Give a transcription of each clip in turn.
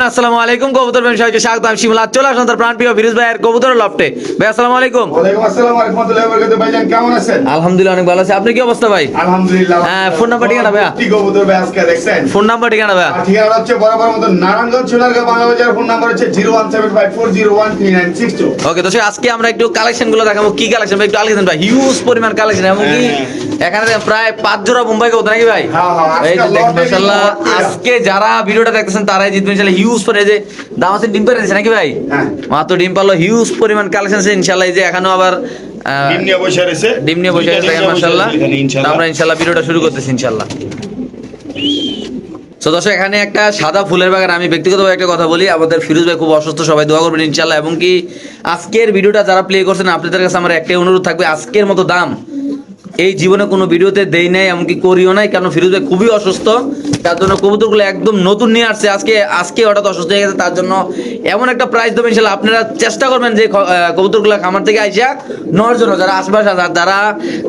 Everyone আসসালামু আলাইকুম। কবুতর ব্যবসায়ীকে স্বাগত। আমি শিমুল চলে আসলাম তার প্রাণ প্রিয় ফিরোজ ভাইয়ের কবুতর লফটে। ভাই আসসালামু আলাইকুম। ওয়ালাইকুম আসসালাম ওয়া রাহমাতুল্লাহি ওয়া বারাকাতুহু। ভাইজান কেমন আছেন? আলহামদুলিল্লাহ অনেক ভালো আছি। আপনি কি অবস্থা ভাই? আলহামদুলিল্লাহ হ্যাঁ, ফোন নাম্বার ঠিকানা ভাইয়া? কি কবুতর ভাই আজকে দেখছেন। ফোন নাম্বার ঠিকানা আর ঠিকানা হচ্ছে বরাবর মতো নারায়ণগঞ্জ সোনারগাঁও বাংলা বাজার। ফোন নাম্বার হচ্ছে zero one seven five four zero one three nine six two okay তো আজকে আমরা একটু কালেকশনগুলো দেখাবো। কি কালেকশন ভাই? একটু আগে দেন ভাই। হিউজ পরিমাণ কালেকশন এমন কি এখানে প্রায় পাঁচ জোড়া মুম্বাই কবুতর নাকি ভাই? হ্যাঁ, হ্যাঁ, আজকে এই যে দেখেন মাশাআল্লাহ আজকে যারা ভিডিওটা দেখতেছেন তারাই জিতবেন। ইনশাআল্লাহ হিউজ পরে যে দাম আছে ডিম পেরে নাকি ভাই? হ্যাঁ। মাত্র ডিম পারল হিউজ পরিমাণ কালেকশন আছে ইনশাআল্লাহ এই যে এখনও আবার ডিম নিয়ে বসে রয়েছে। ডিম নিয়ে বসে আছে মাশাআল্লাহ। আমরা ইনশাআল্লাহ ভিডিওটা শুরু করতেছি ইনশাআল্লাহ। তো দর্শক এখানে একটা সাদা ফুলের বাগান আমি ব্যক্তিগতভাবে একটা কথা বলি আমাদের ফিরোজ ভাই খুব অসুস্থ সবাই দোয়া করবেন ইনশাআল্লাহ। এবং কি আজকের ভিডিওটা যারা প্লে করছেন আপনাদের কাছে আমার একটাই অনুরোধ থাকবে আজকের মতো দাম এই জীবনে কোনো ভিডিওতে দেই নাই, এমনকি করিও নাই কারণ ফিরোজ ভাই খুবই অসুস্থ। তার জন্য কবুতরগুলো একদম নতুন নিয়ে আসছে। আজকে আজকে হঠাৎ অসুস্থ হয়ে গেছে, তার জন্য এমন একটা প্রাইস দেবেন, ইনশাল্লাহ আপনারা চেষ্টা করবেন যে কবুতরগুলো খামার থেকে আইসা নেওয়ার জন্য। যারা আশপাশে যারা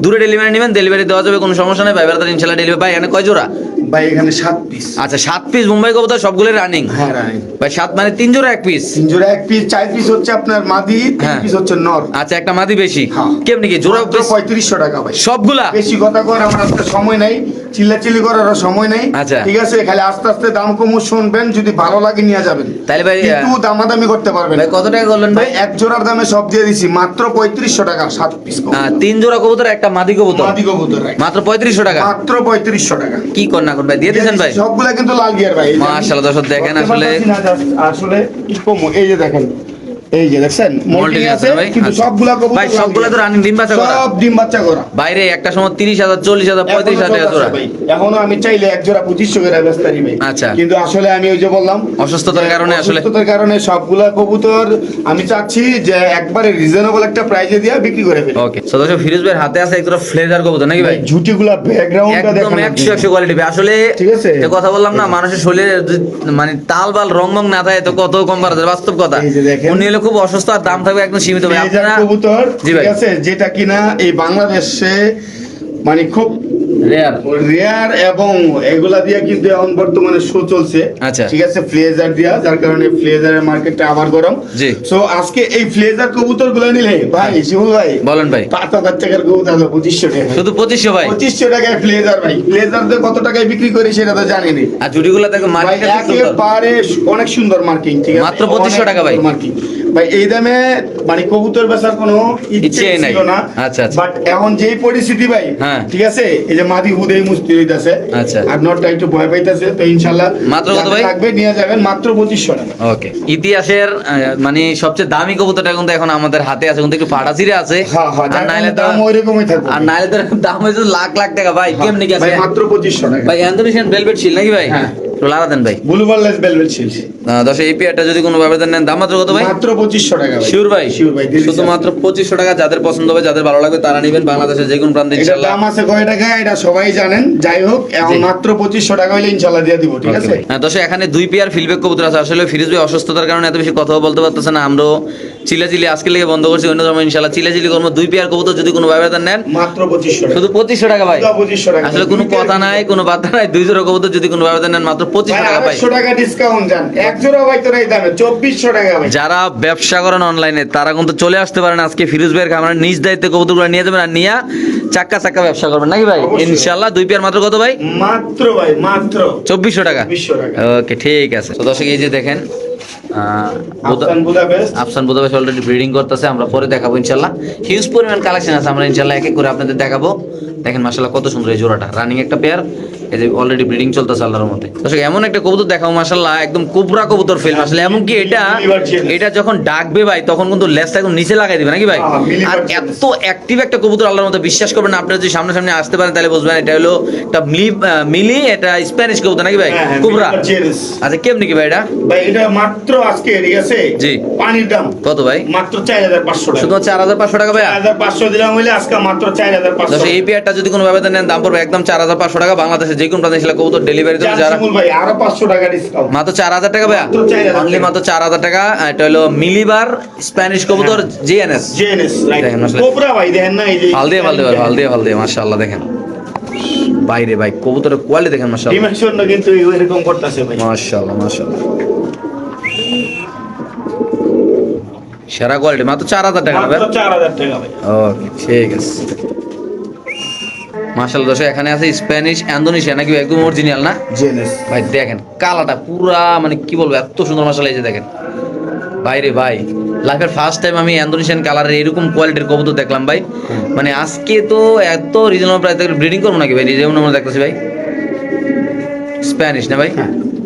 দূরে ডেলিভারি নেবেন ডেলিভারি দেওয়া যাবে, কোনো সমস্যা নেই, ভাই তারা ইনশাল্লাহ ডেলিভারি ভাই এনে কয় জোড়া? ভাই এখানে সাত পিস আচ্ছা সাত পিস মুম্বাই কবুতর সবগুলো রানিং হ্যাঁ রানি ভাই সাত মানে তিন জোড়া এক পিস তিন জোড়া এক পিস চার পিস হচ্ছে আপনার মাদি তিন হ্যাঁ। পিস হচ্ছে নর। আচ্ছা একটা মাদি বেশি? হ্যাঁ। কেমনি কি জোড়া পঁয়ত্রিশশো টাকা ভাই। সবগুলা? বেশি কথা কর আমার আজকে সময় নাই। চিল্লাচিল্লি করার সময় নাই। আচ্ছা। ঠিক আছে খালি আস্তে আস্তে দাম কমু শুনবেন যদি ভালো লাগে নিয়ে যাবেন। তাহলে ভাই, কিন্তু দামাদামি করতে পারবেন ভাই কত টাকা করলেন ভাই? ভাই এক জোড়ার দামে সব দিয়ে দিছি মাত্র পঁয়ত্রিশশো টাকা সাত পিস তিন জোড়া কবুতর একটা মাদি কবুতর? মাদি কবুতর মাত্র পঁয়ত্রিশশো টাকা? মাত্র পঁয়ত্রিশশো টাকা। কি কর না কর ভাই দিয়ে দিয়েছেন ভাই? সবগুলা কিন্তু লাল গিয়ার ভাই মাশাআল্লাহ, দর্শক দেখেন আসলে- আসলে এই যে দেখেন। এই যে দেখছেন মোল্টিং আছে? কিন্তু আচ্ছা। সবগুলা কবুতর ভাই, সবগুলা তো running ডিম বাচ্চা করা? সব ডিম বাচ্চা করা বাইরে একটা সময় তিরিশ হাজার চল্লিশ হাজার পঁয়ত্রিশ এখনও হাজার টাকা জোড়া। এখনও আমি চাইলে এক জোড়া পঁচিশশো করে ব্যস্ত ভাই আচ্ছা। কিন্তু আসলে আমি ওই যে বললাম অসুস্থতার কারণে আসলে- অসুস্থতার কারণে সবগুলা কবুতর আমি চাচ্ছি যে একবারে রিজনেবল একটা প্রাইজে দিয়ে বিক্রি করে ফেলি ওকে দর্শক ফিরোজ ভাইয়ের হাতে আছে একটা ফ্লেজার কবুতর নাকি ভাই ঝুটিগুলা ব্যাকগ্রাউন্ডটা একদম দেখেন একশো একশো কোয়ালিটি আসলে ঠিক আছে? যে কথা বললাম না মানুষের শরীরে মানে তাল বাল রং মং না থাকে তো কত কম বাস্তব কথা এই যে দেখেন। উনি হলে খুব অসুস্থ আর দাম থাকবে একদম সীমিত কবুতর ঠিক আছে যেটা কিনা এই বাংলাদেশে মানে খুব রেয়ার রেয়ার এবং এগুলা দিয়ে কিন্তু এখন বর্তমানে শো চলছে। আচ্ছা। ঠিক আছে ফ্লেজার দিয়া যার কারণে ফ্লেজারের মার্কেটটা আবার গরম। জি। সো আজকে এই ফ্লেজার কবুতরগুলো নিলে ভাই শিবুল ভাই বলেন ভাই। পাঁচ হাজার টাকার কবুতর হলো পঁচিশশো টাকা। শুধু পঁচিশশো ভাই? পঁচিশশো টাকায় ফ্লেজার ভাই। ফ্লেজার দিয়ে কত টাকায় বিক্রি করি সেটা তো জানি নি আর জুটিগুলো দেখো মার্কেটে একেবারে অনেক সুন্দর মার্কিং ঠিক আছে? মাত্র 2500 টাকা ভাই। মার্কিং ভাই এই দামে মানে কবুতর বেচার কোনো ইচ্ছে নাই। ছিল না। আচ্ছা, আচ্ছা। বাট এখন যেই পরিস্থিতি ভাই হ্যাঁ। ঠিক আছে? এই যে মাদি হুদেই মুস্তি হইতাছে। আচ্ছা। আর নটটা একটু ভয় পাইতাছে তো ইনশাআল্লাহ মাত্র কত ভাই? লাগবে নিয়ে যাবেন মাত্র টাকা। ওকে। ইতিহাসের মানে সবচেয়ে দামি কবুতরটা কিন্তু এখন আমাদের হাতে আছে কিন্তু একটু ফাটা ছিঁড়ে আছে। হ্যাঁ হ্যাঁ আর নাইলে দাম ওইরকমই থাকবে। আর নাইলে দাম হয়েছে লাখ লাখ টাকা। ভাই কেমনি আছে? ভাই মাত্র পঁচিশশো টাকা। ভাই অ্যান্থনিশিয়ান ভেলভেট ছিল নাকি ভাই? হ্যাঁ। তো দেন ভাই। ব্লু বার্লেস বেলভেট শিলস দশ এই পেয়ারটা যদি কোনো ভাবে নেন দাম মাত্র কত ভাই? মাত্র পঁচিশশো টাকা ভাই। ভাই? শিওর ভাই শুধুমাত্র পঁচিশশো টাকা যাদের পছন্দ হবে যাদের ভালো লাগবে তারা নেবেন বাংলাদেশের যে কোনো প্রান্তে ইনশাল্লাহ। দাম আছে কয় টাকা? এটা সবাই জানেন। যাই হোক এখন মাত্র পঁচিশশো টাকা হইলে ইনশাল্লাহ দিয়ে দিব ঠিক আছে? হ্যাঁ দশ এখানে দুই পেয়ার ফিলব্যাক কবুতর আছে। আসলে ফিরিজ ভাই অসুস্থতার কারণে এত বেশি কথাও বলতে পারতেছে না। আমরাও চিলাচিলি আজকে লেগে বন্ধ করছি অন্য সময় ইনশাল্লাহ চিলাচিলি করব। দুই পেয়ার কবুতর যদি কোনো ভাবে নেন মাত্র পঁচিশশো শুধু পঁচিশশো টাকা ভাই। শুধু 2500 টাকা। আসলে কোনো কথা নাই কোনো বার্তা নাই। দুই জোড়া কবুতর যদি কোনো ভাবে নেন মাত্র পঁচিশশো টাকা ভাই। টাকা ডিসকাউন্ট যান। এক জোড়া ভাই এই দামে চব্বিশশো টাকা ভাই যারা ব্যবসা করেন অনলাইনে তারা কিন্তু চলে আসতে পারেন আজকে ফিরোজ ভাইয়ের খামারে নিজ দায়িত্বে কবুতরগুলো নিয়ে যাবেন আর নিয়ে চাক্কা চাক্কা ব্যবসা করবেন নাকি ভাই? ইনশাল্লাহ দুই পেয়ার মাত্র কত ভাই? মাত্র ভাই মাত্র। চব্বিশশো টাকা। ওকে ঠিক আছে। তো দর্শক এই যে দেখেন আফসান অলরেডি ব্রিডিং করতেছে আমরা পরে দেখাবো ইনশাল্লাহ হিউজ পরিমাণ কালেকশন আছে আমরা ইনশাল্লাহ এক এক করে আপনাদের দেখাবো। দেখেন মাশাল্লাহ কত সুন্দর এই জোড়াটা। রানিং একটা পেয়ার এই যে অলরেডি ব্রিডিং চলতেছে আল্লাহর মধ্যে দর্শক এমন একটা কবুতর দেখাবো মাশাল্লাহ একদম কুবরা কবুতর ফিল্ম আসলে এমন কি এটা এটা যখন ডাকবে ভাই তখন কিন্তু লেজটা একদম নিচে লাগাই দিবে নাকি ভাই? আর এত অ্যাক্টিভ একটা কবুতর আল্লাহর মধ্যে বিশ্বাস করবেন আপনারা যদি সামনে সামনে আসতে পারেন তাহলে বুঝবেন এটা হলো একটা মিলি মিলি এটা স্প্যানিশ কবুতর নাকি ভাই? হ্যাঁ, হ্যাঁ, কুবরা। আচ্ছা কেমনি কি ভাই এটা? ভাই এটা মাত্র আজকে ঠিক আছে? জি। পানির দাম। কত ভাই? মাত্র চার হাজার পাঁচশো টাকা। শুধু চার হাজার পাঁচশো টাকা ভাই চার হাজার পাঁচশো দিলাম হইলে আজকে মাত্র চার হাজার পাঁচশো। দশ এই পেয়ারটা এটা যদি কোনো ব্যবধান নেন দাম পড়বে একদম চার হাজার পাঁচশো টাকা বাংলাদেশে যে কোনো প্রাণী কবুতর ডেলিভারি দেবে যারা মাত্র চার হাজার টাকা ভাইয়া। মাত্র চার হাজার টাকা। এটা হলো মিলিবার স্প্যানিশ কবুতর জিএনএস জিএনএস দেখেন দেখেন বাইরে ভাই কবুতরের কোয়ালিটি দেখেন মাশাআল্লাহ। কিন্তু এরকম করতেছে ভাই। সেরা কোয়ালিটি মাত্র চার হাজার টাকা ওকে ঠিক আছে। মার্শাল দশ এখানে আছে স্প্যানিশ ইন্দোনেশিয়া নাকি একদম অরিজিনাল না? জেনেস ভাই দেখেন কালাটা পুরা মানে কি বলব এত সুন্দর মার্শাল এই যে দেখেন। ভাই রে ভাই লাইফের ফার্স্ট টাইম আমি ইন্দোনেশিয়ান কালারের এরকম কোয়ালিটির কবুতর দেখলাম ভাই। মানে আজকে তো এত রিজনেবল প্রাইস ব্রিডিং করব নাকি ভাই? রিজনেবল দেখতেছি ভাই। স্প্যানিশ না ভাই?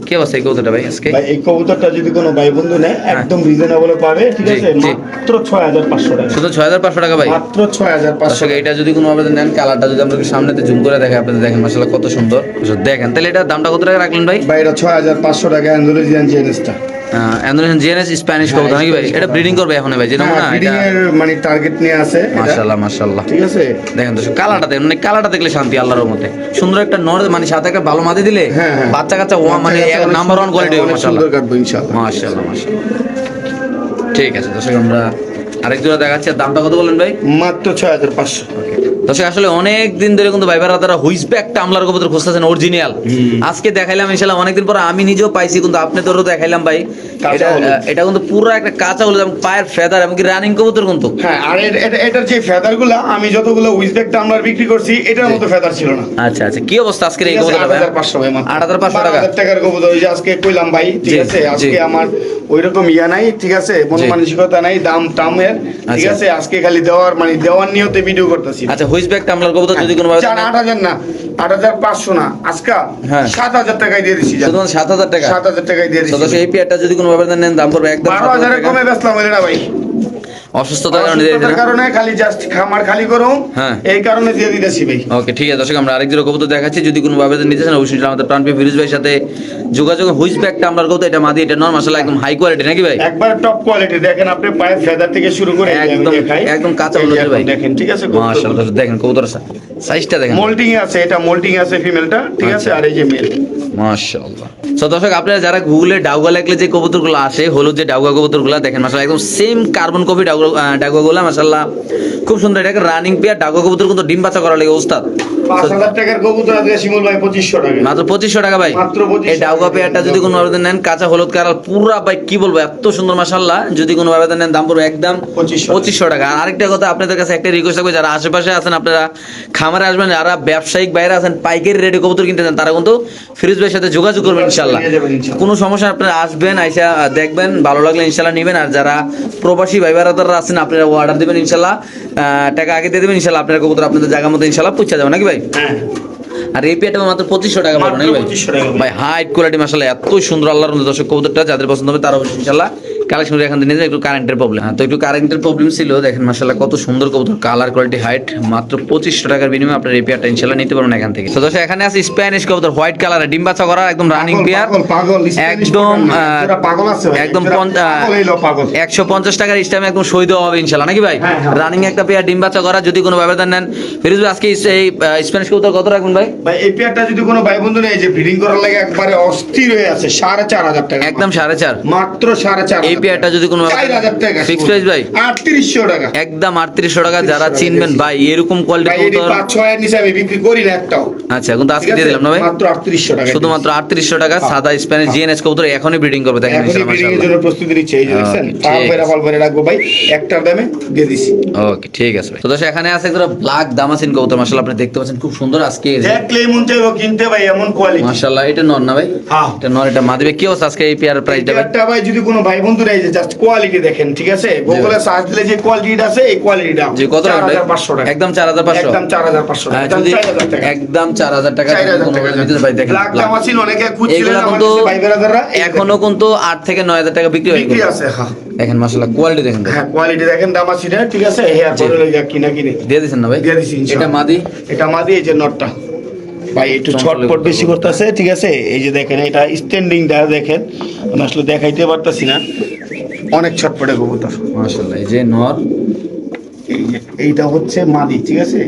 কে অবস্থা এই কবুতরটা ভাই আজকে? ভাই এই কবুতরটা যদি কোনো ভাই বন্ধু নেয় একদম রিজনেবল পাবে ঠিক আছে? মাত্র ছয় হাজার পাঁচশো টাকা। শুধু ছয় হাজার পাঁচশো টাকা ভাই? মাত্র ছয় হাজার পাঁচশো দর্শক এটা যদি কোনো আপনাদের নেন কালারটা যদি আমরা একটু সামনেতে জুম করে দেখে আপনাদের দেখেন মাসাল্লাহ কত সুন্দর। দেখেন তাহলে এটা দামটা কত টাকা রাখলেন ভাই? ভাই এটা ছয় হাজার পাঁচশো টাকা ইন্দোনেশিয়ান জেনেসটা জিএনএস স্প্যানিশ হ্যাঁ, কবুতর নাকি ভাই? এটা ব্রিডিং করবে এখন ভাই না ব্রিডিং এর মানে টার্গেট নিয়ে আছে মাশাআল্লাহ মাশাআল্লাহ। ঠিক আছে? দেখেন তো দেখেন মানে কালারটা দেখলে শান্তি আল্লাহর মধ্যে সুন্দর একটা নর মানে সাথে একটা ভালো মাদি দিলে হ্যাঁ, হ্যাঁ। বাচ্চা কাচ্চা মানে নাম্বার ওয়ান কোয়ালিটি অনেক মাশাআল্লাহ। সুন্দর কাটবো ইনশাআল্লাহ। মাশাআল্লাহ মাশাআল্লাহ। ঠিক আছে দর্শক আমরা আরেক জোড়া দেখাচ্ছি দামটা কত বলেন ভাই? মাত্র ছয় হাজার পাঁচশো। দর্শক আসলে অনেক দিন ধরে কিন্তু ভাইবারা তারা হুইসবে একটা আমলার কবুতর খুঁজতেছেন অরিজিনাল আজকে দেখাইলাম ইনশাল্লাহ অনেকদিন পর আমি নিজেও পাইছি কিন্তু আপনি তোরও দেখাইলাম ভাই। এটা এটা কিন্তু পুরো একটা কাঁচা এবং পায়ের ফেদার এবং কি রানিং কবুতর কিন্তু। হ্যাঁ আর এটা- এটার যে ফেদারগুলা আমি যতগুলো উইজবেকটা আমরা বিক্রি করছি এটার মতো ফেদার ছিল না। আচ্ছা আচ্ছা কি অবস্থা আজকের এই কবুতরটা ভাই? 8,500 ভাই মাত্র। 8,500 টাকা। 12,000 টাকার কবুতর ওই যে আজকে কইলাম ভাই ঠিক আছে আজকে আমার ওইরকম ইয়া নাই ঠিক আছে মন মানসিকতা নাই দাম টামের ঠিক আচ্ছা। আছে আজকে খালি দেওয়ার মানে দেওয়ার নিয়তে ভিডিও করতেছি। আচ্ছা হুইসবে একটা আমলার কবুতর যদি কোনো ভাবে আট হাজার না আট হাজার পাঁচশো না আজকে হ্যাঁ। সাত হাজার টাকায় দিয়ে দিচ্ছি। শুধুমাত্র সাত হাজার টাকা। সাত হাজার টাকায় দিয়ে দিচ্ছি এই পেয়ারটা যদি কোনো ভাবে নেন দাম পড়বে একদম বারো 7,000 হাজারের কমে বেচলাম না ভাই। অসুস্থতার কারণে দিয়ে দিলাম কারণে খালি জাস্ট খামার খালি করো হ্যাঁ। এই কারণে দিয়ে দিতেছি ভাই। ওকে ঠিক আছে দর্শক আমরা আরেক জোড়া কবুতর দেখাচ্ছি। যদি কোনো ভাবে নিতে চান অবশ্যই আমাদের প্রাণপ্রিয় ফিরোজ ভাইয়ের সাথে যোগাযোগ হুইস ব্যাগটা আমরা কবুতর এটা মাদি এটা নর মাসাল্লাহ একদম হাই কোয়ালিটি নাকি ভাই? একবার টপ কোয়ালিটি দেখেন আপনি পায়ের ফেদার থেকে শুরু করে একদম একদম কাঁচা ভাই। দেখেন ঠিক আছে মাশাআল্লাহ দেখেন কবুতর সাইজটা দেখেন। মোল্টিং আছে এটা মোল্টিং আছে ফিমেলটা ঠিক আছে আচ্ছা। আর এই যে মেল মাশাআল্লাহ। তো দর্শক আপনারা যারা গুগলে ডাউগা লাগলে যে কবুতরগুলো আসে হলুদ যে ডাউগা কবুতরগুলো দেখেন মাশাআল্লাহ একদম সেম কার্বন কপি ডাউগা ডাউগাগুলো মাশাআল্লাহ খুব সুন্দর। এটাকে রানিং পেয়ার ডাউগা কবুতর কিন্তু ডিম বাচ্চা করা লাগে ওস্তাদ। পাঁচ হাজার টাকার কবুতর আজকে শিমুল ভাই পঁচিশশো টাকা। মাত্র পঁচিশশো টাকা ভাই। এই ডাউগা পেয়ারটা যদি কোনো ভাবে নেন কাঁচা হলুদ কালার পুরা ভাই কি বলব এত সুন্দর মাশাআল্লাহ যদি কোনো ভাবে নেন দাম পড়বে একদম পঁচিশশো টাকা। আরেকটা কথা আপনাদের কাছে একটা রিকোয়েস্ট থাকবে যারা আশেপাশে আছেন আপনারা খামারে আসবেন যারা ব্যবসায়িক বাইরে আছেন পাইকারি রেডি কবুতর কিনতে চান তারা কিন্তু ফিরোজ ভাইয়ের সাথে যোগাযোগ করবেন ইনশাল্লাহ কোনো সমস্যা আপনারা আসবেন আইসা দেখবেন ভালো লাগলে ইনশাল্লাহ নেবেন। আর যারা প্রবাসী ভাই বারাদাররা আছেন আপনারা অর্ডার দেবেন ইনশাল্লাহ টাকা আগে দিয়ে দেবেন ইনশাল্লাহ আপনার কবুতর আপনাদের জায়গা মতো ইনশাল্লাহ পৌঁছে যাবে নাকি ভাই? হ্যাঁ। আর এই পেয়ারটা মাত্র পঁচিশশো টাকা পড়বে নাকি ভাই? 2500 ভাই হাইট কোয়ালিটি মাসাল্লাহ এত সুন্দর আল্লাহর দর্শক কবুতরটা যাদের পছন্দ হবে তারা ইনশাল্লাহ কালেকশন এখান থেকে একটু কারেন্টের প্রবলেম তো একটু কারেন্টের প্রবলেম ছিল। দেখেন মাসাল্লাহ কত সুন্দর কবুতর। কালার কোয়ালিটি হাইট মাত্র পঁচিশশো টাকার বিনিময়ে আপনার এই পেয়ারটা ইনশাল্লাহ নিতে পারবেন এখান থেকে। তো দর্শক এখানে আছে স্প্যানিশ কবুতর হোয়াইট কালার ডিম বাচ্চা করা একদম রানিং পেয়ার একদম একদম। একশো পঞ্চাশ টাকার ইস্টামে একদম সই দেওয়া হবে ইনশাল্লাহ নাকি ভাই? হ্যাঁ, হ্যাঁ। রানিং একটা পেয়ার ডিম বাচ্চা করা যদি কোনো ব্যবধান নেন। ফিরোজ আজকে এই স্প্যানিশ কবুতর কত রাখবেন ভাই? ভাই এই পেয়ারটা যদি কোনো ভাই বন্ধু নেই যে ব্রিডিং করার লাগে একবারে অস্থির হয়ে আছে সাড়ে চার হাজার টাকা। একদম সাড়ে চার। মাত্র সাড়ে চার এই পেয়ারটা যদি কোনো ফিক্স প্রাইস ভাই? আটত্রিশশো টাকা। একদম আটত্রিশশো টাকা যারা চিনবেন ভাই এরকম কোয়ালিটি কবুতর পাঁচ ছয়ের নিচে আমি বিক্রি করি না একটাও। আচ্ছা কিন্তু আজকে ঠিক দিয়ে আছে? দিলাম না ভাই? মাত্র আটত্রিশশো টাকা শুধুমাত্র আটত্রিশশো টাকা হ্যাঁ। সাদা স্প্যানিশ জিএনএস কবুতর এখনই ব্রিডিং করবে দেখেন ইনশাআল্লাহ, ব্রিডিং এর জন্য প্রস্তুতি নিচ্ছে এই যে রাখব ভাই একটার দামে দিয়ে দিছি। ওকে ঠিক আছে ভাই। তো দর্শক এখানে আছে একটা ব্ল্যাক দামাসিন কবুতর মাশাআল্লাহ আপনি দেখতে পাচ্ছেন খুব সুন্দর আজকে দেখলে মন চাইব কিনতে ভাই এমন কোয়ালিটি মাশাআল্লাহ এটা নর না ভাই? হ্যাঁ। এটা নর এটা মাদিবে কি অবস্থা আজকে এই প্রাইসটা ভাই? ভাই যদি কোনো ভাই বন্ধুরা এই যে জাস্ট কোয়ালিটি দেখেন ঠিক আছে? গুগলে সার্চ দিলে যে কোয়ালিটিটা আছে এই কোয়ালিটিটা জি কত টাকা ভাই? পাঁচশো টাকা। একদম চার হাজার পাঁচশো? একদম চার হাজার পাঁচশো টাকা। হ্যাঁ, একদম টাকা। ভাই দেখেন ব্ল্যাক। অনেকে খুঁজছিলেন ভাই বেরাদাররা এখনও কিন্তু আট থেকে নয় হাজার টাকা বিক্রি হয় বিক্রি। আছে হ্যাঁ। দেখেন মাশাআল্লাহ কোয়ালিটি দেখেন। হ্যাঁ কোয়ালিটি দেখেন দামাসিনের ঠিক আছে? হেয়ার। পরে লইয়া কিনা কিনে। দিয়ে দিছেন না ভাই? দিয়ে দিছি এটা মাদি? এটা মাদি এই যে নটটা ভাই একটু ছটপট বেশি করতেছে ঠিক আছে? এই যে দেখেন এটা স্ট্যান্ডিং দেখা দেখেন। আমি আসলে দেখাইতে পারতাছি না। অনেক ছটপটে কবুতর মাশাআল্লাহ এই যে নর। এইটা হচ্ছে মাদি ঠিক আছে?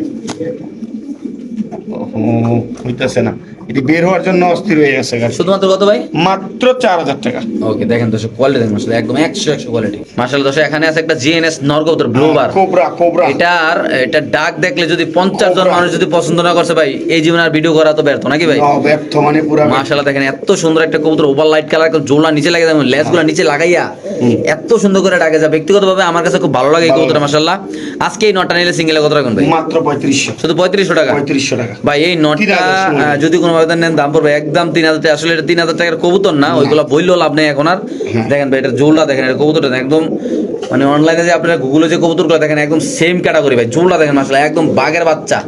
হইতাছে না। এটি বের হওয়ার জন্য অস্থির হয়ে গেছে শুধুমাত্র কত ভাই? মাত্র চার হাজার টাকা। ওকে দেখেন দর্শক কোয়ালিটি দেখেন একদম একশো একশো কোয়ালিটি দর্শক এখানে আছে একটা জিএনএস নরগৌতর বার কোবরা কোবরা। এটার এটা ডাক দেখলে যদি পঞ্চাশ জন মানুষ যদি পছন্দ না করছে ভাই এই জীবনে আর ভিডিও করা তো ব্যর্থ নাকি ভাই? ব্যর্থ মানে পুরা দেখেন এত সুন্দর একটা কবুতর ওভার লাইট কালার জোলা নিচে লাগে দেখেন লেসগুলা নিচে লাগাইয়া এত সুন্দর করে ডাকে যা ব্যক্তিগতভাবে আমার কাছে খুব ভালো লাগে এই কবুতর মাশাআল্লাহ। আজকে এই নটা নিলে সিঙ্গেলে কত রাখুন ভাই? মাত্র পঁয়ত্রিশশো। শুধু পঁয়ত্রিশশো টাকা? পঁয়ত্রিশশো টাকা। ভাই এই নটটা 3000 সময়। আহ, যদি কোনো ভাবে নেন দাম পড়বে একদম তিন হাজার আসলে এটা তিন হাজার টাকার কবুতর না ওইগুলো বললেও লাভ নেই এখন আর। দেখেন ভাই এটা জোলটা দেখেন এটা কবুতরটা একদম মানে অনলাইনে যে আপনারা গুগলে যে কবুতরগুলো দেখেন একদম সেম ক্যাটাগরি ভাই জোলটা দেখেন মাসলা একদম বাঘের বাচ্চা।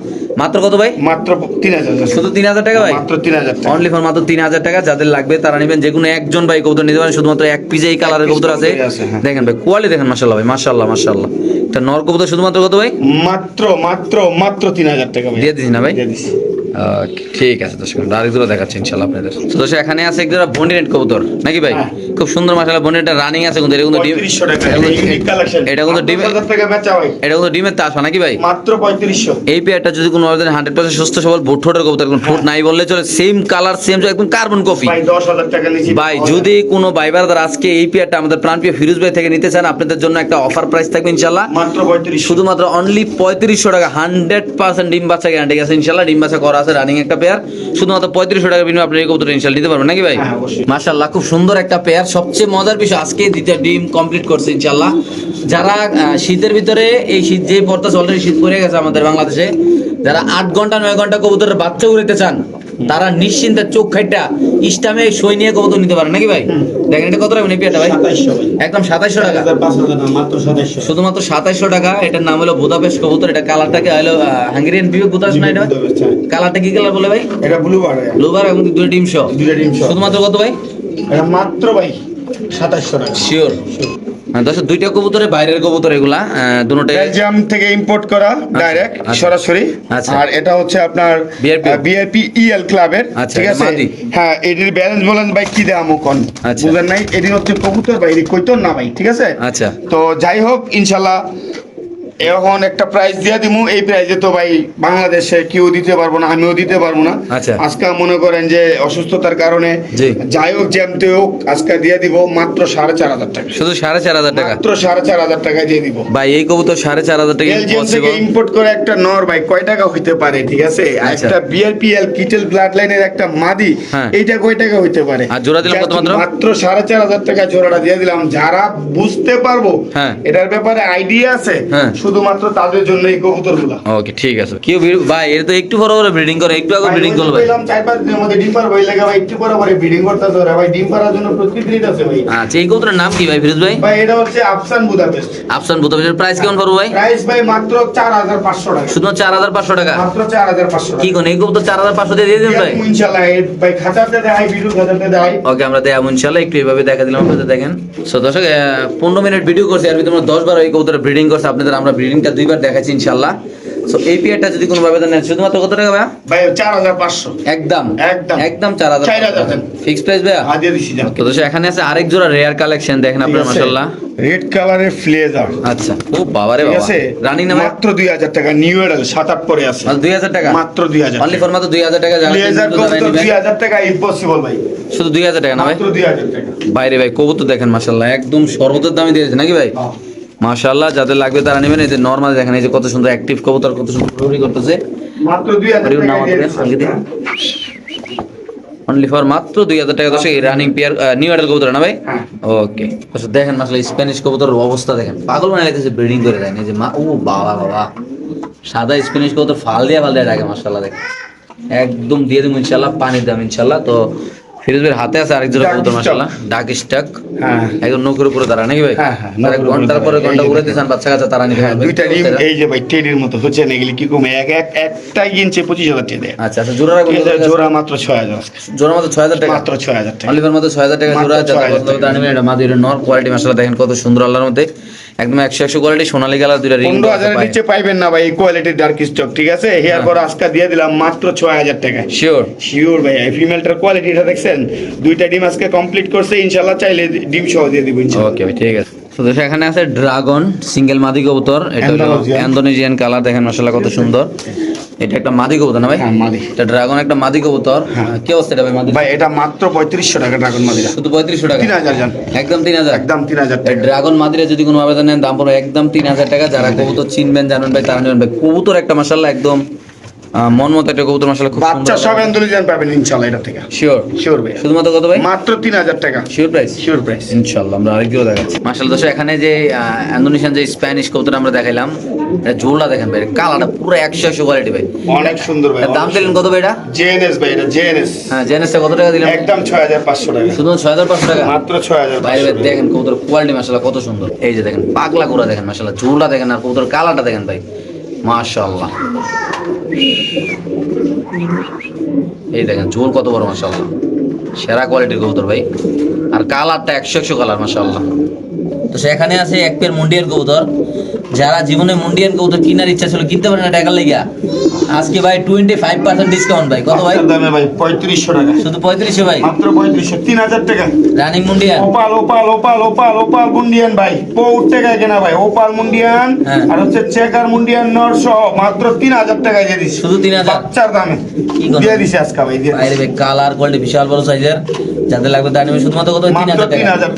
মাত্র কত ভাই? মাত্র তিন হাজার শুধু তিন হাজার টাকা ভাই? মাত্র তিন হাজার টাকা। অনলি ফর মাত্র তিন হাজার টাকা যাদের লাগবে তারা নেবেন যে কোনো একজন ভাই কবুতর নিতে পারেন শুধুমাত্র এক পিজে এই কালারের কবুতর আছে, হ্যাঁ। দেখেন ভাই কোয়ালিটি দেখেন মাসাল্লাহ ভাই মাসাল্লাহ মাসাল্লাহ এটা নর কবুতর শুধুমাত্র কত ভাই? মাত্র মাত্র মাত্র তিন হাজার টাকা দিয়ে দিছি না ভাই? ঠিক আছে দর্শক আরেক দেখাচ্ছি ইনশাল্লাহ আপনাদের। দর্শক এখানে আছে বন্ডিনেট কবুতর নাকি ভাই? হ্যাঁ। খুব সুন্দর বন্ডিনেটটা রানিং আছে কিন্তু এটা কিন্তু ডিম এটা কিন্তু- ডিম এটা কিন্তু ডিমের তা আসা নাকি ভাই? মাত্র পঁয়ত্রিশশো। এই পেয়ারটা যদি কোনো হান্ড্রেড পার্সেন্ট সুস্থ সবল কবুতর কোনো ঠোঁট নাই বললে চলে সেম কালার সেম একদম কার্বন কপি ভাই যদি কোনো ভাইবারদার আজকে এই পেয়ারটা আমাদের প্রাণপ্রিয় ফিরোজ ভাই থেকে নিতে চান আপনাদের জন্য একটা অফার প্রাইস থাকবে ইনশাল্লাহ মাত্র পঁয়ত্রিশ শুধুমাত্র অনলি পঁয়ত্রিশশো টাকা হান্ড্রেড পার্সেন্ট ডিম বাচ্চা গ্যারান্টি আছে ইনশাল্লাহ ডিম বাচ্চা করা আছে রানিং একটা পেয়ার শুধুমাত্র পঁয়ত্রিশশো টাকা বিনিময়ে আপনি এই কবুতর ইনশাল নিতে পারবেন নাকি ভাই? মার্শাল্লাহ মাশাল্লাহ খুব সুন্দর একটা পেয়ার সবচেয়ে মজার বিষয় আজকে দ্বিতীয় ডিম কমপ্লিট করছে ইনশাল্লাহ যারা শীতের ভিতরে এই শীত যে পড়তেছে অলরেডি শীত পড়ে গেছে আমাদের বাংলাদেশে যারা আট ঘণ্টা নয় ঘণ্টা কবুতরের বাচ্চা উড়াইতে চান তারা নিশ্চিন্তে চোখ খাইটা ইস্টামে সই নিয়ে কবুতর নিতে পারে নাকি ভাই? দেখেন এটা কত রাখবেন এই পেয়ারটা ভাই একদম সাতাইশশো টাকা। শুধুমাত্র সাতাইশশো টাকা এটার নাম হলো বুদাপেস্ট কবুতর এটা কালারটাকে হলো হাঙ্গেরিয়ান বিউ বুদাস না এটা? কালারটা কি কালার বলে ভাই? এটা ব্লু বার ব্লুবার এবং দুটো ডিম দুইটা শুধুমাত্র কত ভাই? এটা মাত্র ভাই সাতাইশশো টাকা। শিওর দশ দুইটা কবুতরে বাইরের কবুতর এগুলা দুটোটাই বেলজিয়াম থেকে ইম্পোর্ট করা ডাইরেক্ট আচ্ছা। সরাসরি। আচ্ছা। আর এটা হচ্ছে আপনার বিআরপি ইএল ক্লাবের আচ্ছা, ঠিক আছে? হ্যাঁ এটির ব্যালেন্স বলেন ভাই কি দাম কোন? আচ্ছা। বুঝেন নাই? এটি হচ্ছে কবুতর ভাই এটি না ভাই ঠিক আছে? আচ্ছা। তো যাই হোক ইনশাল্লাহ এখন একটা প্রাইস দিয়ে দিমু এই প্রাইজে তো ভাই বাংলাদেশে কেউ দিতে পারব না আমিও দিতে পারব না আচ্ছা। আজকে মনে করেন যে অসুস্থতার কারণে যাই হোক যেমতে হোক আজকে দিয়ে দিব মাত্র সাড়ে চার হাজার টাকা শুধু সাড়ে চার হাজার টাকা মাত্র সাড়ে চার হাজার টাকায় দিয়ে দিব ভাই এই কবুতর সাড়ে চার হাজার টাকা থেকে ইম্পোর্ট করে একটা নর ভাই কয় টাকা হইতে পারে ঠিক আছে আচ্ছা। একটা বিআরপিএল কিটেল ব্লাড লাইনের একটা মাদি হ্যাঁ। এইটা কয় টাকা হইতে পারে আর জোড়া দিলাম কত মাত্র? মাত্র সাড়ে চার হাজার টাকা জোড়াটা দিয়ে দিলাম যারা বুঝতে পারব হ্যাঁ। এটার ব্যাপারে আইডিয়া আছে হ্যাঁ। শুধুমাত্র তাদের জন্য এই কবুতরগুলা ওকে ঠিক আছে। কেউ ভাই এটা তো একটু বড় বড় ব্রিডিং করে একটু আগে ব্রিডিং করল ভাই। পেলাম চার পাঁচ দিনের মধ্যে ডিম পারব এই লেগে ভাই একটু পরে পরে ব্রিডিং করতেছে ওরা। ভাই ডিম পারার জন্য প্রস্তুতি নিতেছে ভাই। আচ্ছা এই কবুতরের নাম কি ভাই ফিরোজ ভাই? ভাই এটা হচ্ছে আফসান বুদাপেস্ট। আফসান বুতাবের প্রাইস কেমন পড়ব ভাই? প্রাইস ভাই মাত্র চার হাজার পাঁচশো টাকা। শুধু চার হাজার পাঁচশো টাকা? মাত্র চার হাজার পাঁচশো টাকা। কি কোন এই কবুতর চার হাজার পাঁচশো দিয়ে দিয়ে দিন ভাই? ইনশাল্লাহ এই ভাই খাঁচাতে দেয় ভিডিও খাঁচাতে দেয়। ওকে আমরা দেয় ইনশাল্লাহ একটু এইভাবে দেখা দিলাম আপনাদের দেখেন। সো দর্শক আহ, পনেরো মিনিট ভিডিও করছি আর ভিতরে দশ বার এই কবুতরের ব্রিডিং করছে আপনাদের আমরা ব্রিডিংটা দুইবার দেখাচ্ছি ইনশাল্লাহ সো এই পিয়ারটা যদি কোনো ভাবে নেন শুধুমাত্র কত টাকা ভাইয়া? ভাই হাজার পাঁচশো। একদম। একদম। একদম চার হাজার চার হাজার দেন। ফিক্স প্রাইস ভাইয়া? হাজিয়ে দিছি তো দর্শক এখানে আছে আরেক জোড়া রেয়ার কালেকশন দেখেন আপনার মাশাল্লাহ রেড কালারের ফ্লেজার আচ্ছা। ও বাবা রে বাবা। রানিং না মাত্র দুই হাজার টাকা নিউ এডাল সাত আট পরে আছে। দুই হাজার টাকা? মাত্র দুই হাজার। অনলি ফর মাত্র দুই হাজার টাকা জানেন ফ্লেজার কবুতর। দুই হাজার টাকা ইম্পসিবল ভাই। শুধু দুই হাজার টাকা না ভাই? মাত্র দুই হাজার টাকা। বাইরে ভাই কবুতর দেখেন মাশাল্লাহ একদম সর্বতের দামে দিয়েছে নাকি ভাই? হ্যাঁ। মাশাল্লাহ যাদের লাগবে তারা নেবেন। এই যে নর্মাল দেখেন এই যে কত সুন্দর অ্যাক্টিভ কবুতর কত সুন্দর ঘুরি করতেছে। মাত্র দুই হাজার হরিউন নাম টাকা। অনলি ফর মাত্র দুই হাজার টাকা দর্শক এই রানিং পিয়ার নিউ অর্ডার কবুতর না ভাই? হ্যাঁ। ওকে দর্শক দেখেন মাসলে স্প্যানিশ কবুতরের অবস্থা দেখেন। পাগল বানাই লেগেছে ব্রিডিং করে দেয়। এই যে মা ও বাবা বাবা। সাদা স্প্যানিশ কবুতর ফাল দিয়ে ফাল দিয়ে ডাকে মাশাল্লাহ দেখেন। একদম দিয়ে দেবো ইনশাল্লাহ পানির দাম ইনশাল্লাহ তো ফিরোজ ভাইয়ের হাতে আছে আরেক জোড়া কবুতর। ডাক স্টাক। হ্যাঁ। একদম নৌকের উপরে দাঁড়া নাকি ভাই? হ্যাঁ, হ্যাঁ, ঘণ্টার পরে ঘণ্টা চান বাচ্চা কাচ্চা তারা হ্যাঁ, দুইটা ডিম এই যে ভাই টেডির মতো হচ্ছে না এগুলি কি কমে? এক এক একটা কিনছে পঁচিশ হাজার টাকা আচ্ছা আচ্ছা জোড়া জোড়া মাত্র ছয় হাজার। জোড়া মাত্র ছয় হাজার টাকা? মাত্র ছয় হাজার টাকা। অলিভার মধ্যে ছয় হাজার টাকা মাত্র জোড়া যাতে 6,000 পছন্দ হবে এটা মাদির নর কোয়ালিটি মাসালা দেখেন কত সুন্দর আল্লাহর মধ্যে। একদম একশো একশো কোয়ালিটি সোনালি কালার দুইটা রিং পনেরো হাজারের নিচে পাইবেন না ভাই এই কোয়ালিটির ডার্ক স্টক ঠিক আছে? হ্যাঁ। হেয়ার পর আজকে দিয়ে দিলাম মাত্র ছয় হাজার টাকা শিওর শিওর ভাই এই ফিমেলটার কোয়ালিটিটা দেখছেন? দুইটা ডিম আজকে কমপ্লিট করছে ইনশাল্লাহ চাইলে ডিম সহ দিয়ে দিব ইনশাল্লাহ। ওকে ভাই ঠিক আছে। তো দর্শক এখানে আছে ড্রাগন সিঙ্গেল মাদি কবুতর এটা হলো। ইন্দোনেশিয়ান কালার দেখেন মাশাআল্লাহ কত সুন্দর। এটা একটা মাদি কবুতর না ভাই? হ্যাঁ মাদি। এটা ড্রাগন একটা মাদি কবুতর। কি অবস্থা এটা ভাই মাদি ভাই এটা মাত্র পঁয়ত্রিশশো টাকা ড্রাগন মাদিরা শুধু পঁয়ত্রিশশো টাকা? তিন হাজার জান। একদম তিন হাজার? একদম তিন হাজার এই টাকা। ড্রাগন মাদিরে যদি কোনো আবেদন নেন দাম পড়বে একদম তিন হাজার টাকা। যারা কবুতর চিনবেন জানবেন ভাই তারা নেবেন। ভাই কবুতর একটা মাসাল্লাহ একদম মন মতো একটা কবুতর খুব বাচ্চা সব পাবেন ইনশাল্লাহ এটা থেকে। শিওর শিওর ভাই শুধুমাত্র কত ভাই? মাত্র তিন হাজার টাকা। শিওর প্রাইস শিওর প্রাইস ইনশাল্লাহ আমরা আরেকগুলো দেখাচ্ছি। মাসাল্লাহ দর্শক এখানে যে যে স্প্যানিশ কবুতর আমরা দেখাইলাম এটা দেখেন ভাই কালারটা পুরো একশো একশো কোয়ালিটি ভাই। অনেক সুন্দর ভাই দাম দিলেন কত ভাই এটা? জেএনএস ভাই এটা জেএনএস হ্যাঁ জেনেসটা কত টাকা দিলাম একদম ছয় হাজার পাঁচশো টাকা। শুধু ছয় হাজার পাঁচশো টাকা? মাত্র ছয় হাজার বাইরে ভাই দেখেন কবুতর কোয়ালিটি মাসাল্লাহ কত সুন্দর। এই যে দেখেন পাগলা গোড়া দেখেন মাসাল্লাহ জোড়লা দেখেন আর কবুতর কালারটা দেখেন ভাই। মাশাআল্লাহ। এই দেখেন চুল কত বড়, মাশাআল্লাহ। সেরা কোয়ালিটির কবুতর ভাই। আর কালারটা একশো একশো কালার, মাশাআল্লাহ। তো সেখানে আছে এক পের মুন্ডিয়ার কবুতর। যারা জীবনে মুন্ডিয়ান কবুতর কেনার ইচ্ছা ছিল কিনতে পারে না টাকার লেগিয়া। আজকে ভাই টোয়েন্টি ফাইভ পার্সেন্ট ডিসকাউন্ট ভাই। কত ভাই? দামে ভাই পঁয়ত্রিশশো টাকা। শুধু পঁয়ত্রিশশো ভাই? মাত্র পঁয়ত্রিশশো তিন হাজার টাকা। Running মুন্ডিয়ান opal opal opal opal opal মুন্ডিয়ান ভাই। বহুত টাকায় কেনা ভাই। ওপাল মুন্ডিয়ান হ্যাঁ। আর হচ্ছে চেকার মুন্ডিয়ান মাত্র তিন হাজার টাকায় দিয়ে দিচ্ছি শুধু 3000? বাচ্চার দামে। দিয়ে দিছি আজকে ভাই দিয়ে ভাই কালার কোয়ালিটি বিশাল বড় সাইজের যাদের লাগবে তার নেবে শুধুমাত্র কত? তিন হাজার টাকা। হাজার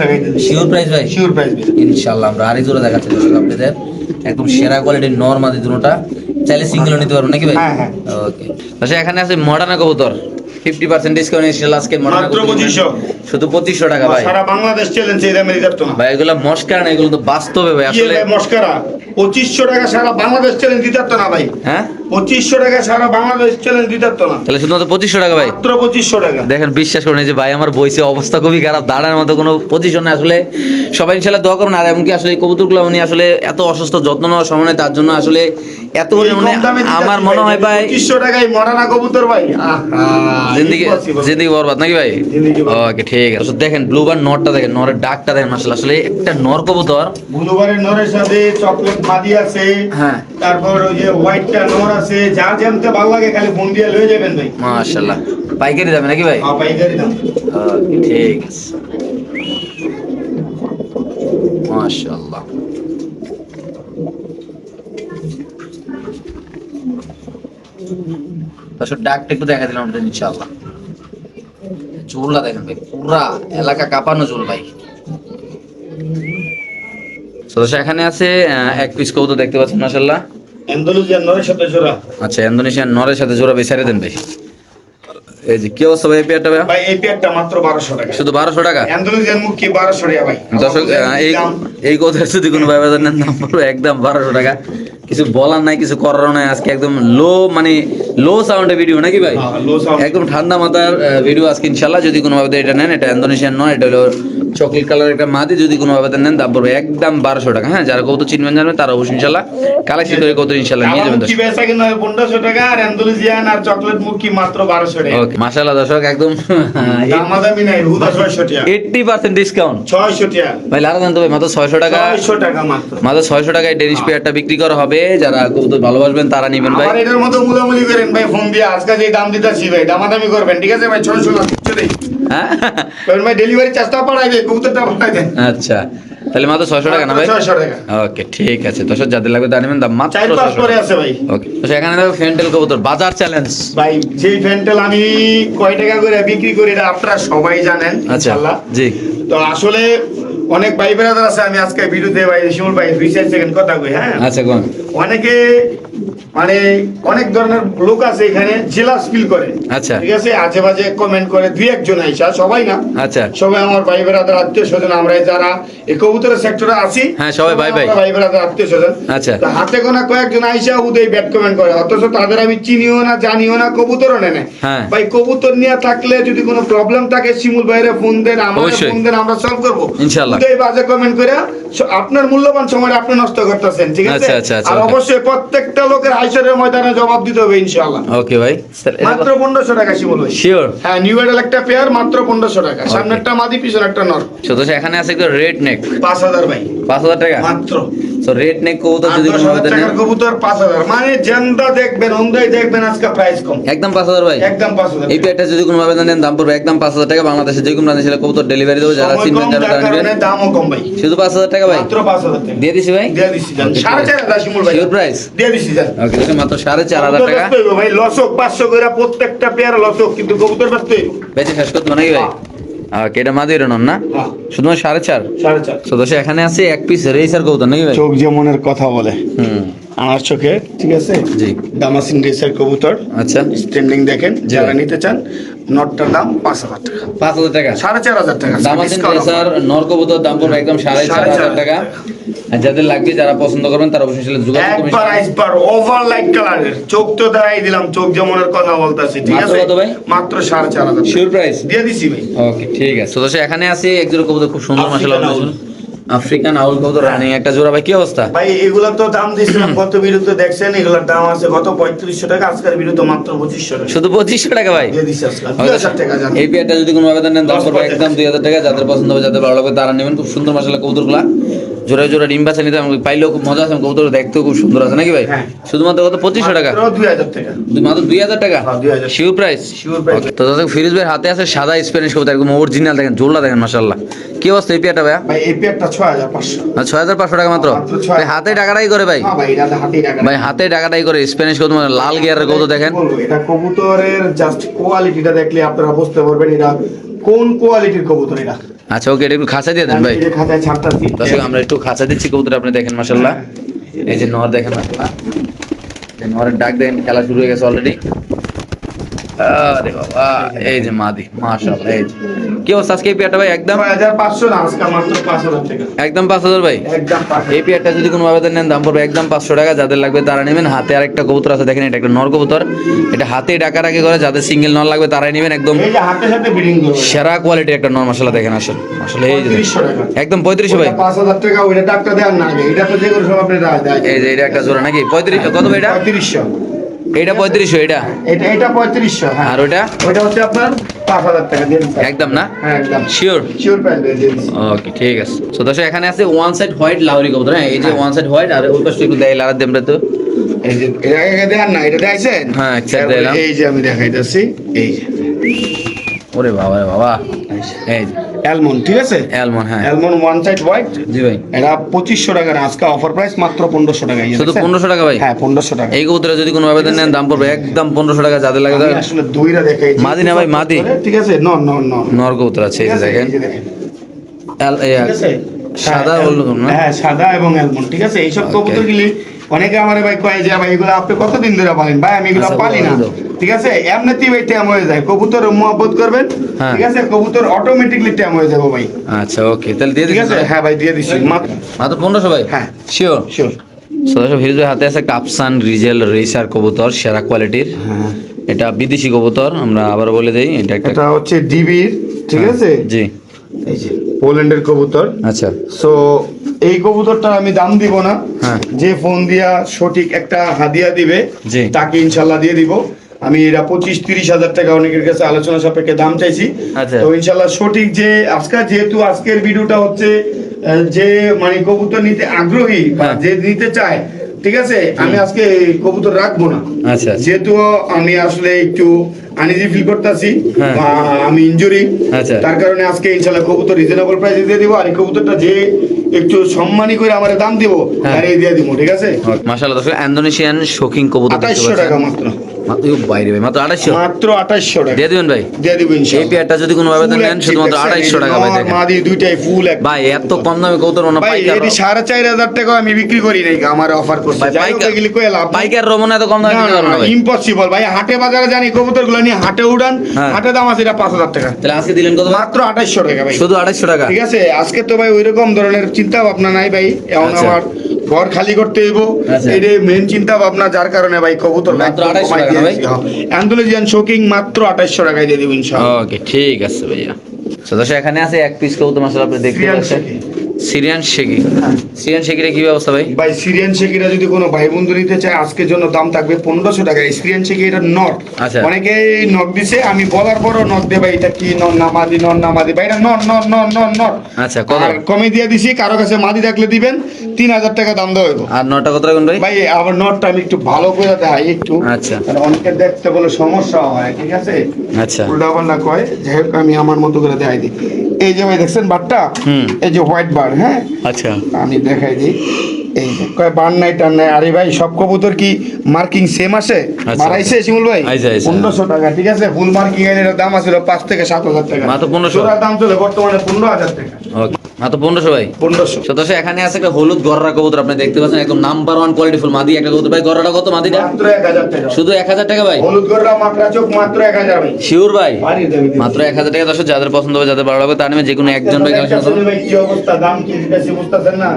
শিওর প্রাইস ভাই। শিওর প্রাইস ইনশাল্লাহ আমরা আরেক জোড়া দেখাচ্ছি আপনাদের। একদম সেরা কোয়ালিটির নর্মাদি দুটোটা। চাইলে সিঙ্গেলও নিতে পারব নাকি ভাই? হ্যাঁ, হ্যাঁ। ওকে আচ্ছা এখানে আছে মডার্না কবুতর। ফিফটি পার্সেন্ট ডিসকাউন্ট এসেছিল আজকে মাত্র 2500 শুধু পঁচিশশো টাকা ভাই। সারা বাংলাদেশ চ্যালেঞ্জ এই দামে দিতে না ভাই এগুলো মস্কার না এগুলো তো বাস্তবে ভাই আসলে ভাই মস্কারা। পঁচিশশো টাকা সারা বাংলাদেশ চ্যালেঞ্জ দিতে না ভাই। হ্যাঁ? পঁচিশশো টাকা সারা বাংলাদেশ চ্যালেঞ্জ দিতে না। তাহলে শুধুমাত্র পঁচিশশো টাকা ভাই? মাত্র পঁচিশশো টাকা। দেখেন বিশ্বাস করুন যে ভাই আমার বইছে অবস্থা খুবই খারাপ দাঁড়ানোর মতো কোনো পজিশনে আসলে সবাই ইনশাল্লাহ দোয়া করুন আর এমনকি আসলে কবুতরগুলো উনি আসলে এত অসুস্থ যত্ন নেওয়ার সময় তার জন্য আসলে এত পরিমাণে আমার মনে হয় ভাই টাকায় মরানা কবুতর ভাই। জিন্দিগি জিন্দিগি বরবাদ নাকি ভাই? ওকে ঠিক আছে। আচ্ছা, দেখেন ব্লু বার নরটা দেখেন নরের ডাকটা দেখেন মাসাল আসলে একটা নর কবুতর। বুধবারের নরের সাথে চকলেট মাদি আছে। হ্যাঁ। তারপর ওই যে হোয়াইটটা নর আছে। যা জানতে ভালো লাগে খালি ফোন দিয়ে লয়ে যাবেন ভাই। মাশাল্লাহ পাইকারি যাবে নাকি ভাই? হ্যাঁ, পাইকারি দাম। ঠিক আছে। মাশাল্লাহ তারপর ডাকটা একটু দেখা দিলাম আমাদের ইনশাআল্লাহ। চুলটা দেখেন ভাই পুরা এলাকা কাঁপানো চুল ভাই। তো এখানে আছে আহ, এক পিস কৌতো দেখতে পাচ্ছেন মাসাল্লাহ আচ্ছা ইন্দোনেশিয়ান নরের সাথে জোড়া বিচারে দেন ভাই। এই যে কি অবস্থা ভাই এই পেয়ারটা ভাই ভাই এই পেয়ারটা মাত্র বারোশো টাকা। শুধু বারোশো টাকা? এন্ডোনেশিয়ান মুখী বারোশো টাকা ভাই। দর্শক এই এই কথার যদি কোনো ব্যবধান নেন দাম পড়বে একদম বারোশো টাকা। কিছু বলার নাই কিছু করার নাই আজকে একদম লো মানে লো সাউন্ডে ভিডিও নাকি ভাই? হ্যাঁ। একদম ঠান্ডা মাথার ভিডিও আজকে ইনশাল্লাহ যদি কোনো ভাবে এটা নেন এটা ইন্দোনেশিয়ান নয় এটা হলো চকলেট কালার একটা মাদি যদি কোনো ভাবে নেন দাম পড়বে একদম বারোশো টাকা। হ্যাঁ যারা কত চিনবেন জানবেন তারা অবশ্যই ইনশাল্লাহ কালেকশন করে কত ইনশাল্লাহ নিয়ে যাবেন হয় পনেরোশো টাকা আর আর চকলেট মুখী মাত্র বারোশো টাকা। ওকে দর্শক একদম দামাদামি নাই হুদা ছয়শো টাকা। Eighty percent discount. ছয়শো টাকা। ভাই লারা জানতো ভাই মাত্র ছয়শো টাকা ছয়শো টাকা মাত্র। মাত্র ছয়শো টাকায় ডেনিশ পেয়ারটা বিক্রি করা হবে যারা কবুতর ভালোবাসবেন তারা নেবেন ভাই। এটার মতো মুলামুলি করেন ভাই ফোন দিয়ে আজকে যে দাম দিতেছি ভাই দামাদামি করবেন ঠিক আছে ভাই? ছয়শো না হ্যাঁ? কারণ ভাই ডেলিভারি চার্জটা পাঠাই কবুতরটা পাঠাই আচ্ছা তাহলে মাত্র ছয়শো টাকা না ভাই? ছয়শো টাকা। ওকে ঠিক আছে দশ যাদের লাগবে তা নেবেন দাম মাত্র চার পাঁচ 600 করে আছে ভাই। ওকে তো সেখানে দেখো ফ্যান্টেল কবুতর বাজার চ্যালেঞ্জ ভাই যেই ফ্যান্টেল আমি কয় টাকা করে বিক্রি করি এটা আপনারা সবাই জানেন আচ্ছা জি। তো আসলে অনেক ভাই বেড়াদার আছে আমি আজকে ভিডিওতে ভাই শিমুল ভাই দুই চার সেকেন্ড কথা কই হ্যাঁ আচ্ছা কোন অনেকে মানে অনেক ধরনের লোক আছে এখানে জেলাস ফিল করে আচ্ছা। ঠিক আছে আজে বাজে কমেন্ট করে দুই একজন আইসা সবাই না আচ্ছা সবাই আমার ভাই বেড়াদার আত্মীয় স্বজন আমরা যারা এই কবুতরের সেক্টরে আছি হ্যাঁ, সবাই ভাই ভাই। ভাই বেড়াদার আত্মীয় স্বজন আচ্ছা। হাতে গোনা কয়েকজন আইসা উদয় ব্যাট কমেন্ট করে অথচ তাদের আমি চিনিও না জানিও না কবুতরও নেনে হ্যাঁ। ভাই কবুতর নিয়ে থাকলে যদি কোনো প্রবলেম থাকে শিমুল ভাইরে ফোন দেন আমার ফোন দেন আমরা সলভ করব ইনশাআল্লাহ। উদয় বাজে কমেন্ট করে আপনার মূল্যবান সময় আপনি নষ্ট করতেছেন ঠিক আছে? আচ্ছা, আচ্ছা, আচ্ছা, আর অবশ্যই প্রত্যেকটা লোকের হাইসারের ময়দানে জবাব দিতে হবে ইনশাআল্লাহ। ওকে ভাই। মাত্র পনেরোশো টাকা শিমুল ভাই। শিওর হ্যাঁ নিউ এডাল একটা পেয়ার মাত্র পনেরোশো টাকা। সামনে একটা মাদি পিছনে একটা নর। এখানে আছে একটু রেড নেক পাঁচ হাজার ভাই। পাঁচ হাজার টাকা? মাত্র। তো রেট নেক কবুতর যদি কোনো টাকার কবুতর পাঁচ হাজার। মানে জেন্দা দেখবেন অন্ধাই দেখবেন আজকে প্রাইস কম। একদম পাঁচ হাজার ভাই। একদম পাঁচ হাজার এই পেয়ারটা যদি কোনো ভাবে দাম পড়বে একদম পাঁচ হাজার টাকা। বাংলাদেশে যে কোনো রাজ্যে কবুতর ডেলিভারি দেবো যারা চিনবেন যারা যার তারা নেবেন কারণে দামও কম ভাই। শুধু পাঁচ হাজার টাকা ভাই? মাত্র পাঁচ হাজার টাকা। দিয়ে দিছি ভাই? দিয়ে জান। সাড়ে চার হাজার শিমুল ভাই। Price? দিয়ে দিচ্ছি জান। ওকে দেখুন মাত্র সাড়ে চার হাজার টাকা। ভাই লসক পাঁচশো করে প্রত্যেকটা পেয়ার লসক কিন্তু কবুতর বেঁচে শেষ করতে নাকি ভাই? নন না? হ্যাঁ। শুধুমাত্র সাড়ে চার? সাড়ে চার। তো দোষে এখানে আছে এক পিস রেসার কবুতর নাকি ভাই? চোখ যেমনের কথা বলে। হুম। আমার চোখে ঠিক আছে? জি। দামাসিন রেসের কবুতর। আচ্ছা। স্ট্যান্ডিং দেখেন যারা নিতে চান নটটার দাম পাঁচ হাজার টাকা। পাঁচ হাজার টাকা? সাড়ে চার হাজার টাকা দাম আছে Discount offer। রেসার নর কবুতর দাম পড়বে একদম সাড়ে চার হাজার টাকা। যাদের লাগবে যারা পছন্দ করবেন তারা অবশ্যই সেটা যোগাযোগ করবেন। একবার আইসবার ওভার লাইট কালারের চোখ তো দেখাই দিলাম চোখ যেমনের কথা বলতেছি ঠিক মাত্র আছে কত ভাই? মাত্র সাড়ে চার হাজার শিওর প্রাইস দিয়ে দিছি ভাই। ওকে ঠিক আছে। তো এখানে আছে এক জোড়া কবুতর খুব সুন্দর মাশাআল্লাহ। আফ্রিকান আউল কত রানিং একটা জোড়া ভাই কি অবস্থা? ভাই এগুলা তো দাম দিয়েছিলাম কত বিরুদ্ধে দেখছেন? এগুলার দাম আছে কত পঁয়ত্রিশশো টাকা আজকের বিরুদ্ধে মাত্র পঁচিশশো টাকা। শুধু পঁচিশশো টাকা ভাই? দিয়ে দিছি আজকে। দুই হাজার টাকা জান। এই পেয়ারটা যদি কোনো আবেদন নেন দশ একদম দুই হাজার টাকা যাদের পছন্দ হবে যাদের ভালো লাগবে তারা নেবেন। খুব সুন্দর মশলা কবুতরগুলা। জোড়া জোড়া ডিম বাচ্চা নিতে আমাকে পাইলেও খুব মজা আছে কবুতর দেখতেও খুব সুন্দর আছে নাকি ভাই? হ্যাঁ। শুধুমাত্র কত? পঁচিশশো টাকা? মাত্র দুই হাজার টাকা? টাকা হ্যাঁ, 2000 শিওর প্রাইস তো দাদা ফিরোজ ভাইয়ের হাতে আছে সাদা স্প্যানিশ কবুতর একদম অরিজিনাল দেখেন জোড়া দেখেন মাসাল্লাহ কি অবস্থা এই পেয়ারটা ভাইয়া? ভাই এই পেয়ারটা ছয় হাজার পাঁচশো। ছয় হাজার পাঁচশো টাকা মাত্র? ভাই হাতে টাকাটাই করে ভাই। হ্যাঁ ভাই ভাই হাতে টাকাটাই করে স্প্যানিশ কবুতর লাল গিয়ারের কবুতর দেখেন। এটা কবুতরের জাস্ট কোয়ালিটিটা দেখলে আপনারা বুঝতে পারবেন এটা কোন কোয়ালিটির কবুতর এটা। আচ্ছা ওকে এটা একটু খাঁচা দিয়ে দেন ভাই। ছাড়তাছি দর্শক আমরা একটু খাঁচা দিচ্ছি কবুতর আপনি দেখেন মাসাল্লাহ এই যে নর দেখেন মাসাল্লাহ এই নরের ডাক দেখেন খেলা শুরু হয়ে গেছে অলরেডি আরে বাবা এই যে মাদি মাশাআল্লাহ এই যে। কি অবস্থা আজকে এই পেয়ারটা ভাই একদম? ছয় হাজার পাঁচশো না আজকে মাত্র পাঁচ হাজার টাকা। একদম পাঁচ হাজার ভাই? একদম পাঁচ এই পেয়ারটা যদি কোনো আবেদন নেন দাম পড়বে একদম পাঁচশো টাকা। যাদের লাগবে তারা নেবেন। হাতে আরেকটা কবুতর আছে দেখেন এটা একটা নর কবুতর। এটা হাতে ডাকার আগে করে যাদের সিঙ্গেল নর লাগবে তারাই নেবেন একদম। এই যে হাতে সাথে বিডিং করবে। সেরা কোয়ালিটির একটা নর মশলা দেখেন আসলে। আসলে এই যে দেখেন। 3500 একদম পঁয়ত্রিশশো ভাই। টাকা ওইটা টাকা দেওয়ার না এটা তো যে কোনো সময় আপনি দেয় দেয় এই যে এটা একটা জোড়া নাকি? পঁয়ত্রিশ কত ভাই এটা? এটা পঁয়ত্রিশশো এটা এটা এটা পঁয়ত্রিশশো হ্যাঁ। আর ওটা ওইটা হচ্ছে আপনার পাঁচ হাজার টাকা দিয়ে একদম না? হ্যাঁ একদম। শিওর দিচ্ছি। ওকে ঠিক আছে। তো দর্শক এখানে আছে ওয়ান সাইড হোয়াইট লাউরি কবুতর হ্যাঁ? এই যে ওয়ান সাইড হোয়াইট আর ওই পাশে একটু দেয় লারা দেমরা তো এই যে এটা দেন না এটা দেখাইছেন? হ্যাঁ, দিলাম। এই যে আমি দেখাইতেছি এই ওরে বাবা রে বাবা। এই যে। অ্যালমন্ড ঠিক আছে? অ্যালমন্ড হ্যাঁ। অ্যালমন্ড ওয়ান সাইড হোয়াইট জি ভাই। এটা পঁচিশশো টাকা আজকে অফার প্রাইস মাত্র পনেরোশো টাকা শুধু পনেরোশো টাকা ভাই? হ্যাঁ পনেরোশো টাকা। এই কবুতরে যদি কোনো আবেদন নেন দাম পড়বে একদম পনেরোশো টাকা যাদের লাগে আসলে দুইটা দেখাই মাদি না ভাই, মাদি? ঠিক আছে? ন ন ন নর কবুতর আছে এই যে দেখেন। সাদা হ্যাঁ, বলল হ্যাঁ সাদা এবং অ্যালমন্ড ঠিক আছে? এইসব. কবুতর গুলি অনেকে আমার ভাই কয় যে ভাই এগুলো আপনি কতদিন ধরে পালেন ভাই আমি এগুলো আচ্ছা, পালি না। ঠিক আছে? এমনিতেই ভাই ট্যাম হয়ে যায়। কবুতর মহব্বত করবেন হ্যাঁ। ঠিক আছে? কবুতর অটোমেটিকলি ট্যাম হয়ে যাবে ভাই। আচ্ছা ওকে। তাহলে দিয়ে দিচ্ছি হ্যাঁ ভাই দিয়ে দিচ্ছি। মাত্র মাত্র পনেরোশো ভাই? হ্যাঁ। শিওর শিওর সদস্য ফিরোজের হাতে আছে কাপসান রিজেল রেসার কবুতর সেরা কোয়ালিটির হ্যাঁ। এটা বিদেশি কবুতর আমরা আবার বলে দেই এটা একটা এটা হচ্ছে ডিবির ঠিক হ্যাঁ, আছে? জি। এই যে পোল্যান্ডের কবুতর। আচ্ছা। সো এই কবুতরটা আমি দাম দিব না হ্যাঁ। যে ফোন দিয়া সঠিক একটা হাদিয়া দিবে তাকে ইনশাল্লাহ দিয়ে দিব আমি এটা পঁচিশ তিরিশ হাজার টাকা অনেকের কাছে আলোচনা সাপেক্ষে দাম চাইছি আচ্ছা। তো ইনশাল্লাহ সঠিক যে আজকে যেহেতু আজকের ভিডিওটা হচ্ছে যে মানে কবুতর নিতে আগ্রহী বা হ্যাঁ। যে নিতে চায় ঠিক আছে আমি আজকে কবুতর রাখব না আচ্ছা। যেহেতু আমি আসলে একটু আনিজি ফিল করতেছি হ্যাঁ। আমি ইনজুরি আচ্ছা। তার কারণে আজকে ইনশাআল্লাহ কবুতর রিজনেবল প্রাইসে দিয়ে দিব আর এই কবুতরটা যে একটু সম্মানী করে আমার দাম দিব হ্যাঁ। আর এই দিয়ে দিব ঠিক আছে মাশাআল্লাহ দর্শক ইন্দোনেশিয়ান শোকিং কবুতর দেখতে আঠাইশশো টাকা মাত্র বাইরে ভাই মাত্র আড়াইশো মাত্র আঠাইশশো টাকা। দিয়ে দিবেন ভাই? দিয়ে দিব এই পেয়ারটা যদি কোনো আবেদন নেন শুধুমাত্র আড়াইশো টাকা ভাই দেখেন। মাদি দুইটাই ফুল ভাই এত কম দামে কবুতর ভাই এটি সাড়ে চার হাজার টাকা আমি বিক্রি করি নাই আমার অফার করছে। ভাই যাই হোক পাইকার এগুলি কয়ে লাভ নাই। পাইকার রমনা এত কম দামে দিতে পারব না ভাই। ইম্পসিবল ভাই হাটে বাজারে জানি কবুতরগুলো নিয়ে হাটে উড়ান হ্যাঁ। হাটে দাম আছে এটা পাঁচ হাজার টাকা। তাহলে আজকে দিলেন কত? মাত্র আঠাইশশো টাকা ভাই। শুধু আড়াইশো টাকা? ঠিক আছে আজকে তো ভাই ওই রকম ধরনের চিন্তা ভাবনা নাই ভাই এখন আচ্ছা। আমার ঘর খালি করতে হইব আচ্ছা। এটাই মেন চিন্তা ভাবনা যার কারণে ভাই কবুতর মাত্র 2800 টাকা ভাই? অ্যান্ডোলেজিয়ান শোকিং মাত্র আঠাশশো টাকায় দিয়ে দিব ইনশাআল্লাহ ওকে ঠিক আছে ভাইয়া সদস্য এখানে আছে এক পিস কবুতর মশলা আপনি দেখতে পাচ্ছেন। সিরিয়ান শেকি সিরিয়ান শেকিরে কি ব্যবস্থা ভাই? ভাই সিরিয়ান শেকিরা যদি কোনো ভাই বন্ধু নিতে চায় আজকের জন্য দাম থাকবে পনেরোশো টাকা। সিরিয়ান শেকি এটা নট আচ্ছা। অনেকেই নক দিছে আমি বলার পরও নক দে ভাই এটা কি নন না মাদি নন না মাদি ভাই এটা not not not not not আচ্ছা, কত? আর কমে দিয়ে দিছি কারও কাছে মাদি থাকলে দিবেন তিন হাজার টাকা দাম দেওয়া হইব। আর নটা কত রাখবেন ভাই? ভাই আবার নটটা আমি একটু ভালো করে দেখাই একটু। আচ্ছা। অনেকে দেখতে বলে সমস্যা হয় ঠিক আছে? আচ্ছা। উল্টা পাল্টা কয় যাই হোক আমি আমার মতো করে দেখাই দিই। এই যে ভাই দেখছেন বারটা? হুম। এই যে হোয়াইট বার হ্যাঁ? আচ্ছা। আমি দেখাই দিই। এই যে কয় বার নাই টান নাই। আরে ভাই সব কবুতর কি মার্কিং সেম আসে আচ্ছা। বাড়াইছে শিমুল ভাই। পনেরোশো টাকা ঠিক আছে? ফুল মার্কিং এর দাম আছিল পাঁচ থেকে সাত হাজার টাকা। মাত্র 1500? জোড়ার দাম চলে বর্তমানে পনেরো হাজার টাকা। মাত্র পনেরোশো ভাই? পনেরোশো। সদস্য এখানে আছে একটা হলুদ গররা কবুতর আপনি দেখতে পাচ্ছেন একদম নাম্বার ওয়ান কোয়ালিটি ফুল মাদি একটা কবুতর। ভাই গররাটা কত মাদিটা? মাত্র শুধু এক হাজার টাকা ভাই? হলুদ গররা মাকড়া চোখ মাত্র এক হাজার ভাই। শিওর ভাই। মাত্র এক হাজার টাকা দর্শক যাদের পছন্দ হবে যাদের ভালো লাগবে তার নেমে যে কোনো একজন ভাই কালেকশন কি অবস্থা? দাম কি বুঝতেছেন না?